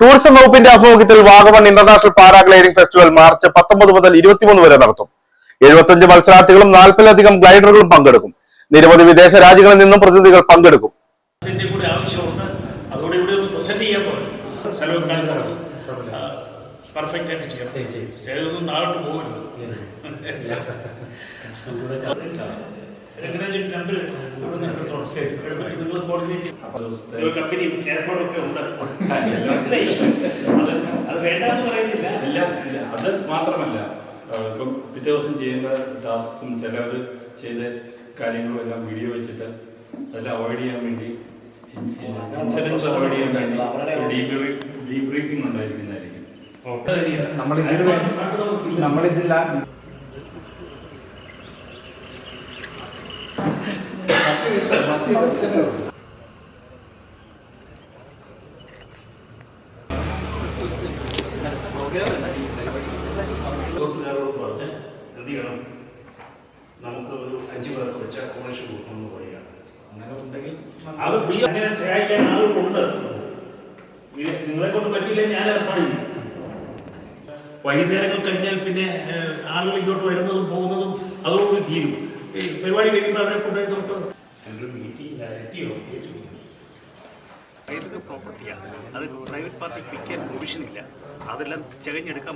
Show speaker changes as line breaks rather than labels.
Tourism വകുപ്പിന്റെ ആഭിമുഖ്യത്തിൽ Vagamon international paragliding festival March പത്തൊമ്പത് മുതൽ ഇരുപത്തിമൂന്ന് വരെ നടത്തും. എഴുപത്തഞ്ച് മത്സരാർത്ഥികളും നാൽപ്പതിലധികം ഗ്ലൈഡറുകളും പങ്കെടുക്കും. നിരവധി വിദേശ രാജ്യങ്ങളിൽ നിന്നും പ്രതിനിധികൾ പങ്കെടുക്കും.
പെർഫെക്റ്റ് ആയിട്ട് ചെയ്യണം ചെയ്തൊന്നും താഴോട്ട് പോകരുത്. ഉണ്ട്. മനസ്സിലായി? അത് അത് വേണ്ടാന്ന് പറയുന്നില്ല.
എല്ലാം ഇല്ല. അത് മാത്രമല്ല ഇപ്പം പിറ്റേ ദിവസം ചെയ്യുന്ന ടാസ്ക്സും ചിലവർ ചെയ്ത കാര്യങ്ങളും എല്ലാം വീഡിയോ വെച്ചിട്ട് അതെല്ലാം അവോയ്ഡ് ചെയ്യാൻ വേണ്ടി ഇൻസിഡൻസ് അവോയ്ഡ് ചെയ്യാൻ വേണ്ടി ഡീബ്രീഫിംഗ് ഉണ്ടായിരിക്കുന്നതായിരിക്കും.
നമ്മളിതിൽ നമ്മളിതില്ല
ഒരു അഞ്ച് ഫ്രീ അങ്ങനെ ഞാൻ വൈകുന്നേരങ്ങൾ കഴിഞ്ഞാൽ പിന്നെ ആളുകൾ ഇങ്ങോട്ട് വരുന്നതും പോകുന്നതും അതോടുകൂടി തീരും. പരിപാടി കഴിയുമ്പോൾ അവരെ എന്റെ
പൈതൃക പ്രോപ്പർട്ടിയാണ് അത് പ്രൈവറ്റ് പാർട്ടി പിക്കാൻ പ്രൊവിഷൻ ഇല്ല. അതെല്ലാം ചകഞ്ഞെടുക്കാൻ